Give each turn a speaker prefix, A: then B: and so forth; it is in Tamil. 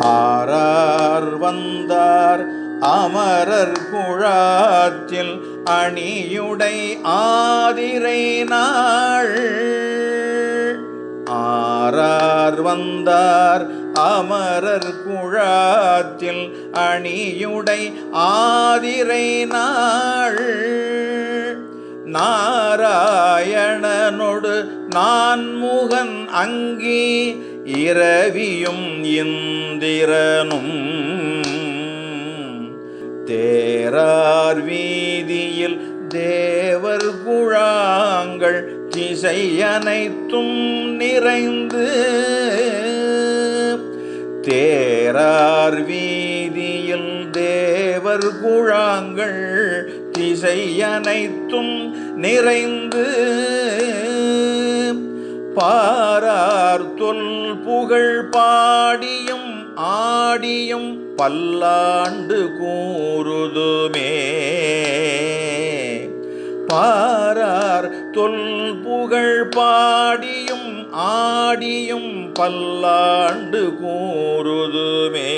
A: ஆரார் வந்தார் அமரர் குழாத்தில் அணியுடை ஆதிரை நாள். ஆரார் வந்தார் அமரர் குழாத்தில் அணியுடை ஆதிரை நாள். நாரா நானொடு நான் முகன் அங்கி இரவியும் இந்திரனும். தேரார் வீதியில் தேவர் குழாங்கள் திசை அனைத்தும் நிறைந்து. தேரார் வீ சுடர் குழாங்கள் திசை அனைத்தும் நிறைந்து பாரார் தொல் புகழ் பாடியும் ஆடியும் பல்லாண்டு கூறுதுமே. பாரார் தொல் புகழ் பாடியும் ஆடியும் பல்லாண்டு கூறுதுமே.